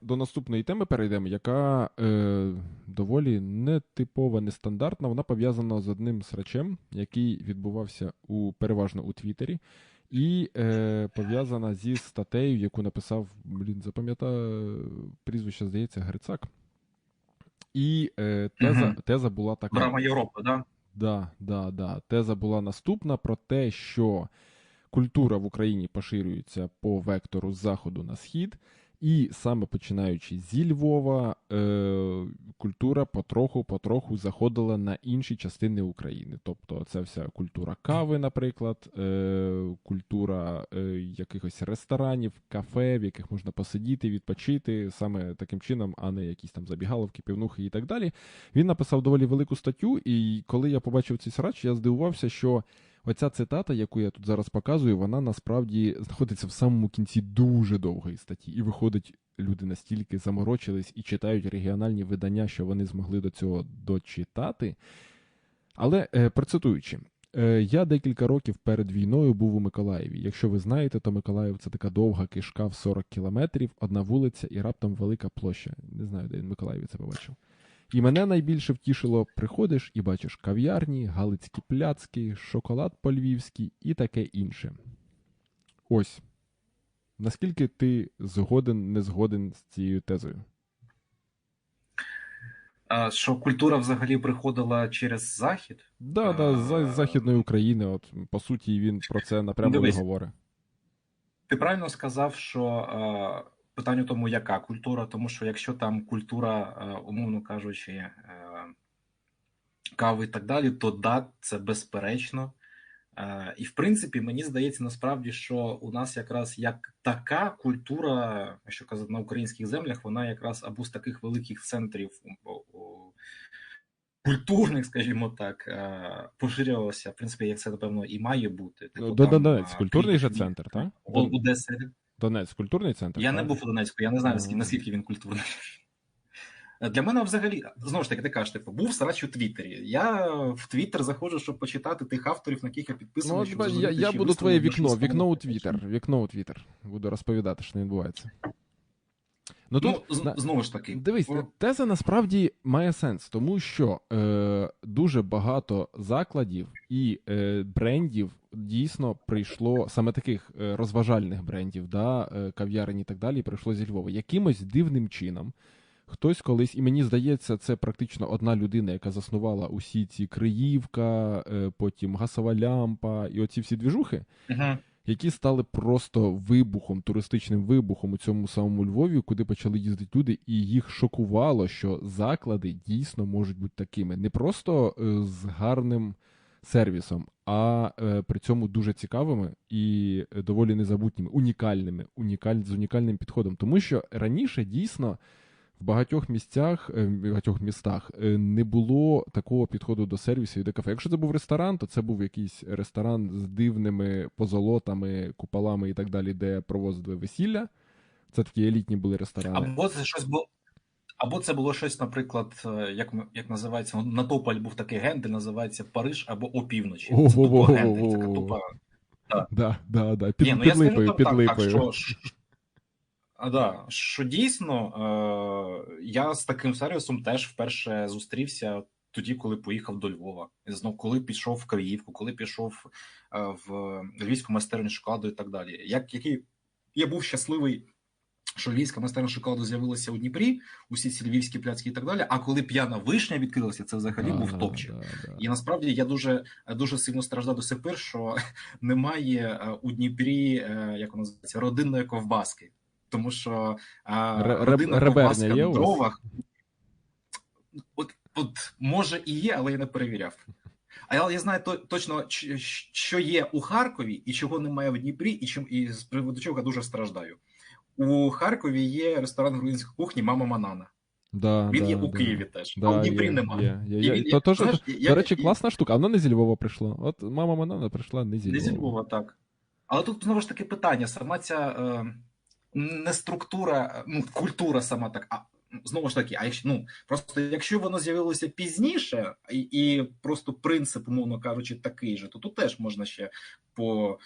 до наступної теми перейдемо, яка е, доволі нетипова, нестандартна. Вона пов'язана з одним срачем, який відбувався у переважно у Твіттері, і е, пов'язана зі статтею, яку написав, блін, запам'ятаю прізвище, здається, Грицак. І е, теза, Мгм. теза була така. Брама Європи, да? Да, да, да. Теза була наступна про те, що культура в Україні поширюється по вектору з заходу на схід, і саме починаючи зі Львова, е, культура потроху-потроху заходила на інші частини України. Тобто, це вся культура кави, наприклад, е, культура е, якихось ресторанів, кафе, в яких можна посидіти, відпочити саме таким чином, а не якісь там забігаловки, пивнухи і так далі. Він написав доволі велику статтю, і коли я побачив цей срач, я здивувався, що оця цитата, яку я тут зараз показую, вона насправді знаходиться в самому кінці дуже довгої статті. І виходить, люди настільки заморочились і читають регіональні видання, що вони змогли до цього дочитати. Але е, процитуючи. Е, Я декілька років перед війною був у Миколаєві. Якщо ви знаєте, то Миколаїв це така довга кишка в 40 кілометрів, одна вулиця і раптом велика площа. Не знаю, де він в Миколаєві це побачив. І мене найбільше втішило, приходиш і бачиш кав'ярні, галицькі пляцки, шоколад по-львівськи і таке інше. Ось. Наскільки ти згоден, не згоден з цією тезою? А, що культура взагалі приходила через захід? Да, да, з Західної України, от по суті, він про це напряму не говорить. Ти правильно сказав, що питання в тому, яка культура, тому що якщо там культура, е, умовно кажучи, е, кави і так далі, то да, це безперечно. Е, і в принципі, мені здається, насправді, що у нас якраз як така культура, якщо казати на українських землях, вона якраз або з таких великих центрів культурних, скажімо так, поширювалася. В принципі, як це напевно і має бути. Типу, До Донець, е, культурний же центр, так? Одеса. Донець, культурний центр? Я не був у Донецьку, я не знаю, наскільки, Ага. наскільки він культурний. Для мене взагалі, знову ж таки, ти кажеш, типу, був срач у Твіттері. Я в Твіттер заходжу, щоб почитати тих авторів, на яких я підписаний. Ну, я, я буду твоє вікно, вікно у. Твіттер. Вікно у Твіттер. Буду розповідати, що не відбувається. Ну, тут, Ну, на- знову ж таки, Дивись, теза насправді має сенс, тому що е, дуже багато закладів і е, брендів дійсно прийшло саме таких е, розважальних брендів, да, е, кав'ярень і так далі, прийшло зі Львова. Якимось дивним чином. Хтось колись, і мені здається, це практично одна людина, яка заснувала усі ці Криївка, е, потім газова лямпа і оці всі двіжухи мгм. Які стали просто вибухом, туристичним вибухом у цьому самому Львові, куди почали їздити люди, і їх шокувало, що заклади дійсно можуть бути такими, не просто е, з гарним сервісом, а е, при цьому дуже цікавими і доволі незабутніми, унікальними, унікаль, з унікальним підходом. Тому що раніше дійсно. В багатьох місцях, е, в багатьох містах е, не було такого підходу до сервісу і до кафе. Якщо це був ресторан, то це був якийсь ресторан з дивними позолотами, куполами і так далі, де провозили весілля. Це такі елітні були ресторани. Або це щось було. Або це було щось, наприклад, е, як, як називається, ну, на Тополь був такий гендель, називається Париж або опівночі. Це тупо гендель, така тупа Да, да, да. Під, Ні, ну під я скажу липою, там під так, так, що, а, да, що дійсно, е, я з таким сервісом теж вперше зустрівся тоді, коли поїхав до Львова. І знов, коли пішов в Київку, коли пішов е, в Львівську майстерню шоколаду і так далі. Як, який, я був щасливий, що Львівська майстерня шоколаду з'явилася у Дніпрі, усі ці львівські пляцки і так далі. А коли п'яна вишня відкрилася, це взагалі Да, був топчик. да, да. І насправді я дуже дуже сильно страждав до сих пір, що немає е, у Дніпрі, е, як називається, родинної ковбаски. Тому що реберня ковбаска в дровах. От, от може і є, але я не перевіряв. Але я знаю то, точно, що є у Харкові і чого немає в Дніпрі, і чим і з приводу чого я дуже страждаю. У Харкові є ресторан грузинської кухні Мама Манана. Да, Він да, є у да. Києві теж, Да, а у Дніпрі є, немає. Є, є, є. він- То, то, знаєш, до речі, і- класна штука, а вона не зі Львова прийшла. От мама Манана прийшла не зі Не Львова. зі Львова, так. Але тут знову ж таки питання: сама ця е, не структура, ну, культура сама так. А знову ж таки, а якщо ну просто якщо воно з'явилося пізніше, і, і просто принцип, умовно кажучи, такий же, то тут теж можна ще по.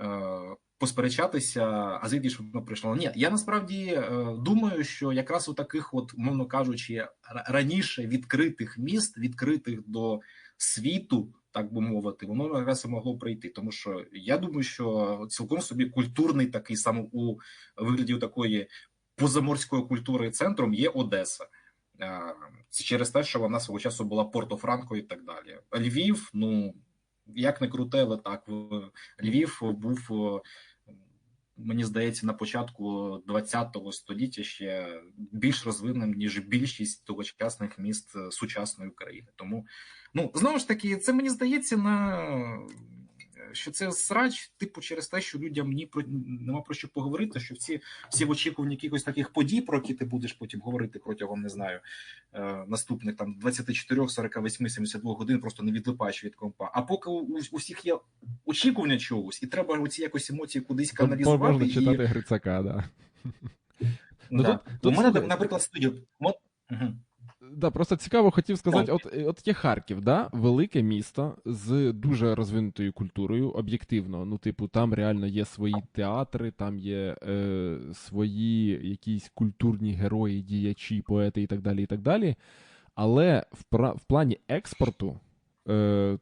Е, посперечатися, а звідки ж воно прийшло. Ні, я насправді е, думаю, що якраз у таких, от, мовно кажучи, раніше відкритих міст, відкритих до світу, так би мовити, воно якраз і могло прийти. Тому що я думаю, що цілком собі культурний такий саме у вигляді такої позаморської культури центром є Одеса. Через те, що вона свого часу була Порто-Франко і так далі. Львів, ну як не круте, але так Львів був мені здається, на початку ХХ століття ще більш розвиненим, ніж більшість тогочасних міст е, сучасної України. Тому ну знову ж таки, це мені здається на що це срач, типу, через те, що людям ні про нема про що поговорити. Що всі всі в очікуванні якихось таких подій, про які ти будеш потім говорити протягом не знаю е, наступних там 24, 48, 72 годин, просто не відлипаєш від компа. А поки у, у всіх є очікування чогось, і треба оці якось емоції кудись каналізувати. Можна читати Грицака, да. Ну, да. Тут, тут, У мене, наприклад, студія. Угу. Да, просто цікаво хотів сказати: от от є Харків, да, велике місто з дуже розвинутою культурою, об'єктивно. Ну, типу, там реально є свої театри, там є е, свої якісь культурні герої, діячі, поети і так далі. і так далі. Але в, в плані експорту Е,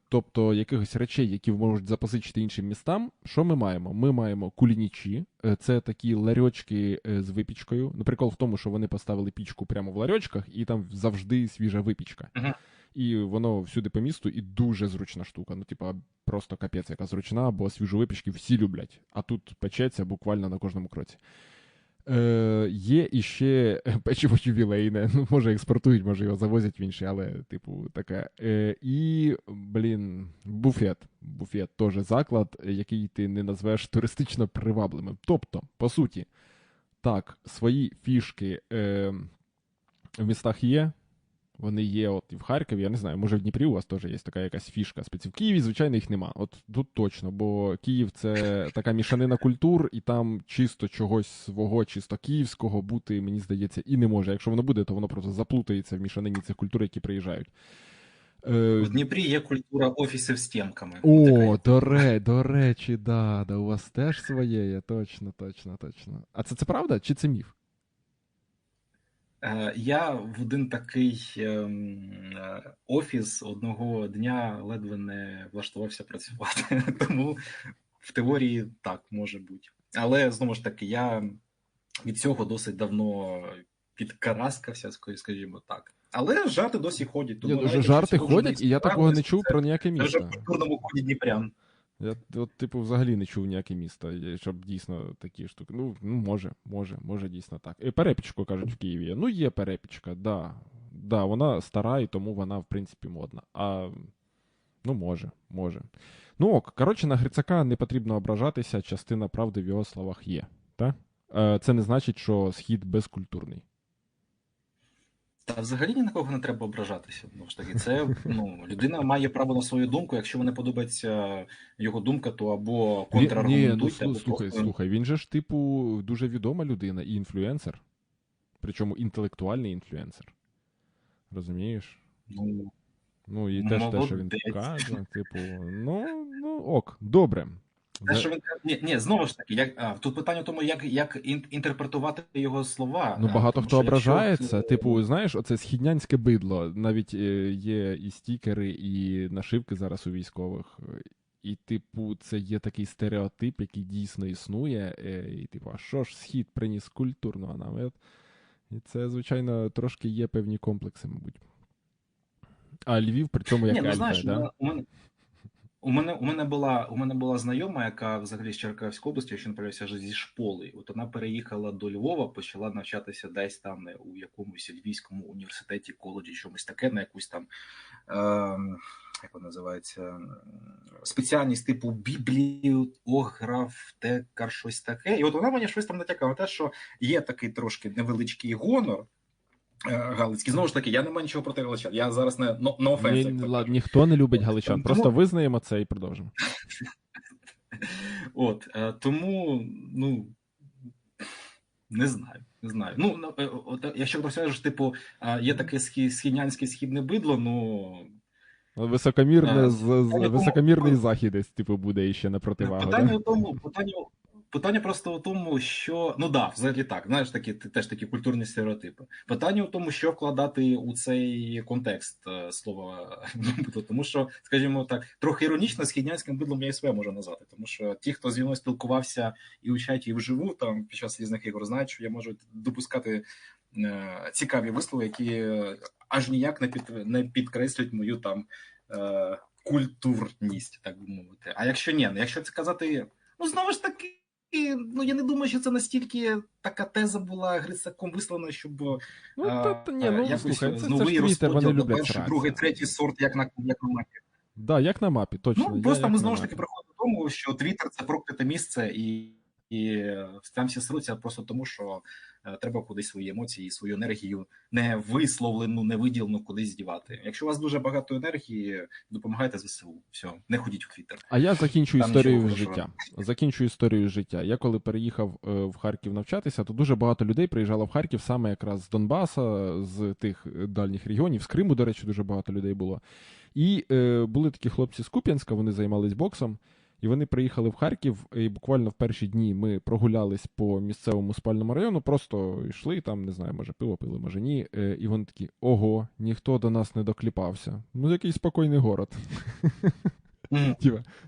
тобто якихось речей, які можуть запозичити іншим містам, що ми маємо? Ми маємо кулінічі, е, це такі ларьочки е, з випічкою. Наприклад, в тому, що вони поставили пічку прямо в ларьочках, і там завжди свіжа випічка. Uh-huh. І воно всюди по місту, і дуже зручна штука. Ну, типа, просто капець, яка зручна, бо свіжу випічки всі люблять. А тут печеться буквально на кожному кроці. Е, Є іще печиво ювілейне. Ну, може, експортують, може його завозять в інші, але, типу, таке. Е, І, блін, буфет. Буфет теж заклад, який ти не назвеш туристично привабливим. Тобто, по суті, так, свої фішки е, в містах є. Вони є от і в Харкові, я не знаю, може в Дніпрі у вас теж є така якась фішка. Спеці... В Києві, звичайно, їх нема. От тут точно, бо Київ це така мішанина культур, і там чисто чогось свого, чисто київського бути, мені здається, і не може. Якщо воно буде, то воно просто заплутається в мішанині цих культур, які приїжджають. Е, в Дніпрі є культура офісів з стінками. О, до ре, до речі, да, да, у вас теж своє є, точно, точно, точно. А це це правда чи це міф? Е, я в один такий ем, е, офіс одного дня ледве не влаштувався працювати, тому в теорії так може бути. Але знову ж таки, я від цього досить давно підкараскався, скажімо так. Але жарти досі ходять. Тому Ні, жарти ходять, і я такого не чув про ніяке місто. Вже в культурному коді Дніпрян. Я от, типу, взагалі не чув ніяке місто, щоб дійсно такі штуки. Ну, ну може, може, може дійсно так. І перепічку кажуть в Києві. Ну, є перепічка, да. Да, вона стара, і тому вона, в принципі, модна. А ну, може, може. Ну ок, коротше, на Грицака не потрібно ображатися, частина правди в його словах є. Так? Е, це не значить, що схід безкультурний. Та взагалі ні на кого не треба ображатися. Ну ж таки, це ну людина має право на свою думку. Якщо не подобається його думка, то або контраргументуйте, Ні, ну, слухай, просто... слухай. Він же ж, типу, дуже відома людина і інфлюенсер, причому інтелектуальний інфлюенсер. Розумієш? Ну, ну і теж те, що він каже, типу, ну, ну ок, добре. Те, що він ні, ні, знову ж таки, як а, тут питання в тому, як як інтерпретувати його слова. Ну багато хто ображається. Якщо... Типу, знаєш, оце східнянське бидло. Навіть е, є і стікери, і нашивки зараз у військових. І, типу, це є такий стереотип, який дійсно існує. Е, і, типу, а що ж схід приніс культурного намет? І це, звичайно, трошки є певні комплекси, мабуть. А Львів при цьому як Ні, ну, знаєш, да? у мене у мене у мене була у мене була знайома, яка взагалі з Черкаської області, якщо не помиляюся, зі шполи. От вона переїхала до Львова, почала навчатися десь там у якомусь львівському університеті, коледжі, чомусь таке, на якусь там е, як вона називається спеціальність типу бібліограф, текар, щось таке. І от вона мені щось там натякала те, що є такий трошки невеличкий гонор. Е, Галицький. Знову ж таки, я не маю нічого проти галичан. Я зараз не no, no offense, Ні, ладно, ніхто не любить галичан. Тому... Просто визнаємо це і продовжимо. От е, тому, ну не знаю. Не знаю. Ну, е, от, якщо ти скажеш, типу, є таке східнянське східне бидло, ну. Високомірне, а, з, з, високомірний захід десь, типу, буде ще на противагу. Питання да? у тому, питання питання просто у тому, що ну да, взагалі так, знаєш, такі теж такі культурні стереотипи. Питання у тому, що вкладати у цей контекст е, слова бидло. Тому що, скажімо так, трохи іронічно східнянським бидлом я і себе можу назвати. Тому що ті, хто зі мною спілкувався і у чаті, і вживу, там під час різних ігор, знають, що я можу допускати е, цікаві вислови, які аж ніяк не під не підкреслюють мою там е, культурність, так би мовити. А якщо ні, ну, якщо це казати, ну знову ж таки. І, ну я не думаю, що це настільки така теза була Грицаком вислана, щоб Ну, а, та, та, ні, ну, якось слухай, це, новий розподіл на перший, другий, третій сорт, як на як на мапі. Да, як на мапі, точно. Ну просто я, ми знову ж таки приходимо до тому, що Твіттер це прокляте місце, і, і там всі сруться просто тому, що е, треба кудись свої емоції, свою енергію не висловлену, не виділену кудись дівати. Якщо у вас дуже багато енергії, допомагайте ЗСУ. Все, не ходіть у Твіттер. А я закінчу Там історію життя. Закінчу історію життя. Я коли переїхав е, в Харків навчатися, то дуже багато людей приїжджало в Харків саме якраз з Донбаса, з тих е, дальніх регіонів, з Криму, до речі, дуже багато людей було. І е, були такі хлопці з Куп'янська, вони займались боксом. І вони приїхали в Харків, і буквально в перші дні ми прогулялись по місцевому спальному району, просто йшли там, не знаю, може пиво пили, може ні. Е, і вони такі: ого, ніхто до нас не докліпався. Ну, який спокійний город.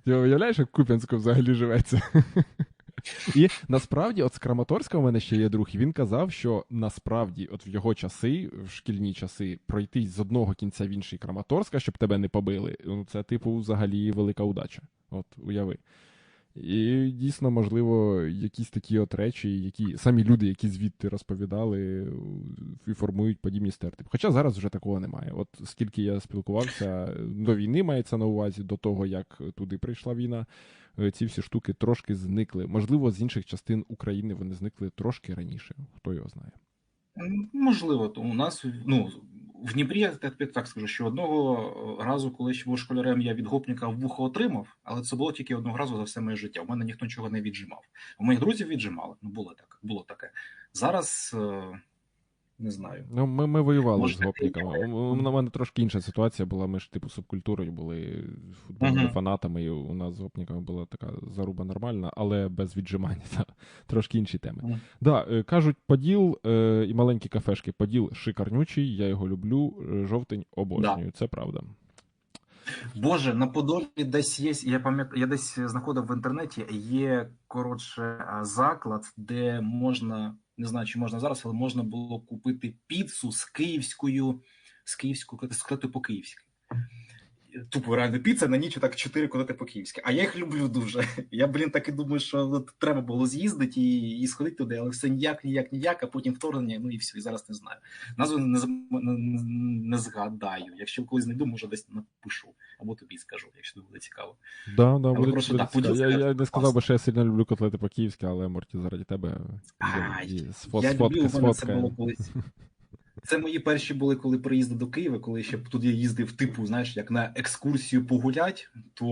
Ти уявляєш, як Куп'янську взагалі живеться? І насправді, от з Краматорська у мене ще є друг, і він казав, що насправді, от в його часи, в шкільні часи, пройти з одного кінця в інший Краматорська, щоб тебе не побили, ну це, типу, взагалі велика удача. От уяви. І дійсно, можливо, якісь такі от речі, які самі люди, які звідти розповідали, і формують подібні стереотипи. Хоча зараз вже такого немає. От скільки я спілкувався до війни, мається на увазі, до того, як туди прийшла війна, ці всі штуки трошки зникли. Можливо, з інших частин України вони зникли трошки раніше. Хто його знає. Можливо, то у нас ну в Дніпрі я так скажу, що одного разу, коли ще був школярем, я від гопніка вухо отримав, але це було тільки одного разу за все моє життя. У мене ніхто нічого не віджимав. У моїх друзів віджимали. Ну було так, було таке. Зараз е, не знаю. Ну, ми, ми воювали Може, з гопниками. у мене трошки інша ситуація була. Ми ж типу субкультурою були футбольними Мгм. фанатами, і у нас з гопниками була така заруба нормальна, але без віджимання. Та, трошки інші теми. Мгм. Да, е, кажуть, Поділ е, і маленькі кафешки. Поділ шикарнючий, я його люблю. е, Жовтень обожнюю. Це правда. Боже, на Подолі десь є. Я пам'ятаю, я десь знаходив в інтернеті. Є коротше заклад, де можна не знаю, чи можна зараз, але можна було купити піцу з київською, з київською з по київськи. Тупо реально піца на ніч так чотири котлети по київськи. А я їх люблю дуже. Я, блін, так і думаю, що от треба було з'їздити і, і сходити туди, але все ніяк, ніяк, ніяк, а потім вторгнення, ну і все, і зараз не знаю. Назву не, не, не, згадаю. Якщо колись знайду, може десь напишу або тобі скажу, якщо буде цікаво. Да, да, буде, просто буде так, цікаво. Я, я не сказав би, що я сильно люблю котлети по-київськи, але Морті заради тебе А, і сфо- я сфотки, люблю, мене це було колись. Це мої перші були, коли приїздив до Києва, коли ще туди їздив, типу, знаєш, як на екскурсію погулять, то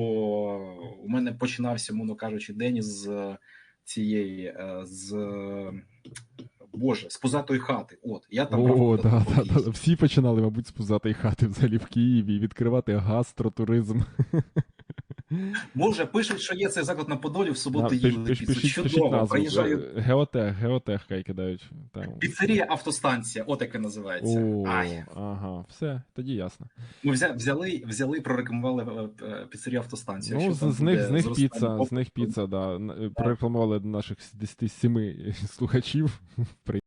у мене починався, мовно кажучи, день з цієї, е, з Боже, з позатої хати. От, я там О, да, да, да. Всі починали, мабуть, з пузатої хати взагалі в Києві відкривати гастротуризм. Може, пишуть, що є цей заклад на Подолі, в суботу їли Чудово, приїжджаю. Геотех, геотех хай кидають. Там. Піцерія автостанція, от яке називається. О, Ай. ага, все, тоді ясно. Ми взя- взяли, взяли, прорекламували е, е, піцерію автостанцію. Ну, з, з них, з них піца, з них піца, да. Прорекламували наших 10 слухачів.